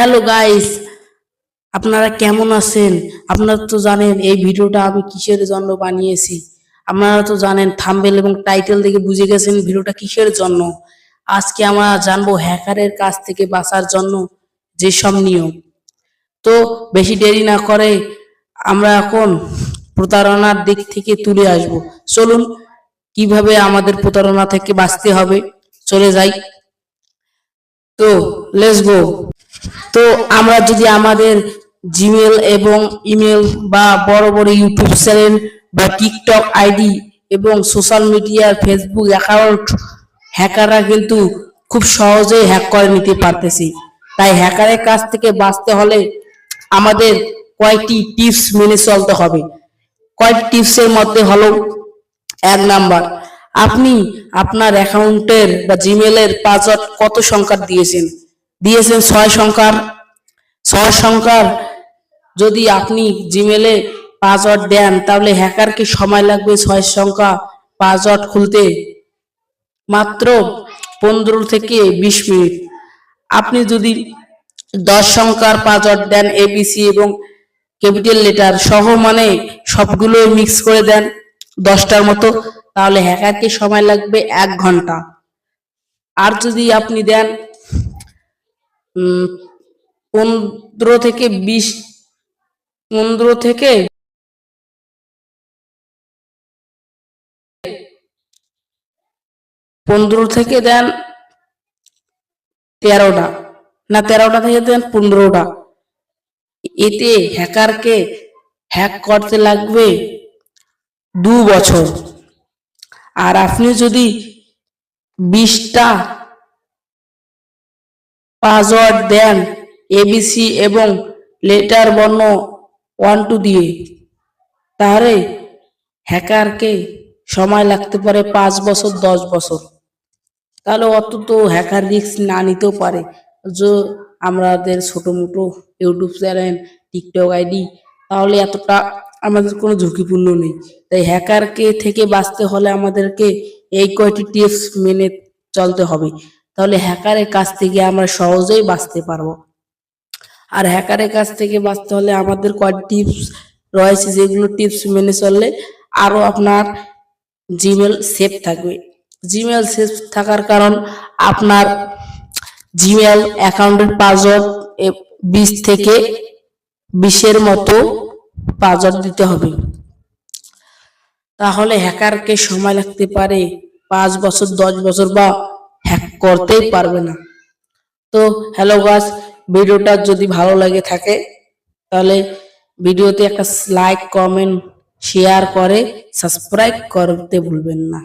Hello guys, আপনারা কেমন আছেন? আপনারা তো জানেন এই ভিডিওটা আমি কিসের জন্য বানিয়েছি। আপনারা তো জানেন থাম্বেল এবং টাইটেল দেখে বুঝে গেছেন ভিডিওটা কিসের জন্য। আজকে আমরা জানব হ্যাকারের কাছ থেকে বাঁচার জন্য যেসব নিয়ম। তো বেশি দেরি না করে আমরা এখন প্রতারণার দিক থেকে তুলে আসব। চলুন, কীভাবে আমাদের প্রতারণা থেকে বাঁচতে হবে? চলে যাই। তো লেটস গো তো আমরা যদি আমাদের জিমেল এবং ইমেল বা বড় বড় ইউটিউব চ্যানেল বা টিকটক আইডি এবং সোশ্যাল মিডিয়ার ফেসবুক অ্যাকাউন্ট হ্যাকাররা কিন্তু খুব সহজেই হ্যাক করে নিতে পারতেছি। তাই হ্যাকারের কাছ থেকে বাঁচতে হলে আমাদের কয়েকটি টিপস মেনে চলতে হবে। কয়েকটি টিপসের মধ্যে হলো এক নাম্বার, আপনি আপনার অ্যাকাউন্টের বা জিমেলের পাসওয়ার্ড কত সংখ্যা দিয়েছেন? দিয়েছেন ছয় সংখ্যার ছয় সংখ্যার যদি আপনি জিমেলে পাসওয়ার্ড দেন, তাহলে হ্যাকারকে সময় লাগবে ছয় সংখ্যা পাসওয়ার্ড খুলতে। মাত্র পনেরো থেকে বিশ মিনিট। আপনি যদি দশ সংখ্যার পাসওয়ার্ড দেন এবিসি এবং ক্যাপিটাল লেটার সহ মানে সবগুলো মিক্স করে দেন দশটার মতো, তাহলে হ্যাকারকে সময় লাগবে এক ঘণ্টা। আর যদি আপনি দেন পনেরো থেকে বিশ, পনেরো থেকে পনেরো থেকে দেন তেরোটা। না, তেরোটা থেকে দেন পনেরোটা। এতে হ্যাকারকে হ্যাক করতে লাগবে দু বছর। আর আপনি যদি বিশটা পাসওয়ার্ড দেন এবিসি এবং লেটার বর্ণ ওয়ান টু দিয়ে। তাহলে হ্যাকারকে সময় লাগতে পারে পাঁচ বছর, দশ বছর। তাহলে অত তো হ্যাকার রিস্ক না নিতেও পারে। যে আমাদের ছোটো মোটো ইউটিউব চ্যানেল, টিকটক আইডি, তাহলে এতটা আমাদের কোনো ঝুঁকিপূর্ণ নেই। তাই হ্যাকারকে থেকে বাঁচতে হলে আমাদেরকে এই কয়টি টিপস মেনে চলতে হবে। তাহলে হ্যাকারের কাছ থেকে আমরা সহজেই বাঁচতে পারব। আর হ্যাকারের কাছ থেকে বাঁচতে হলে আমাদের কয়েকটি টিপস রয়েছে, যেগুলো টিপস মেনে চললে আরও আপনার জিমেল সেফ থাকবে। জিমেল সেফ থাকার কারণ আপনার জিমেল অ্যাকাউন্টের পাসওয়ার্ড বিশ থেকে বিশের মতো পাসওয়ার্ড দিতে হবে। তাহলে হ্যাকারকে সময় লাগতে পারে পাঁচ বছর, দশ বছর বা করতেই পারবে না। তো হ্যালো গাছ ভিডিওটা যদি ভালো লাগে থাকে তাহলে ভিডিওতে একটা লাইক কমেন্ট শেয়ার করে সাবস্ক্রাইব করতে ভুলবেন না।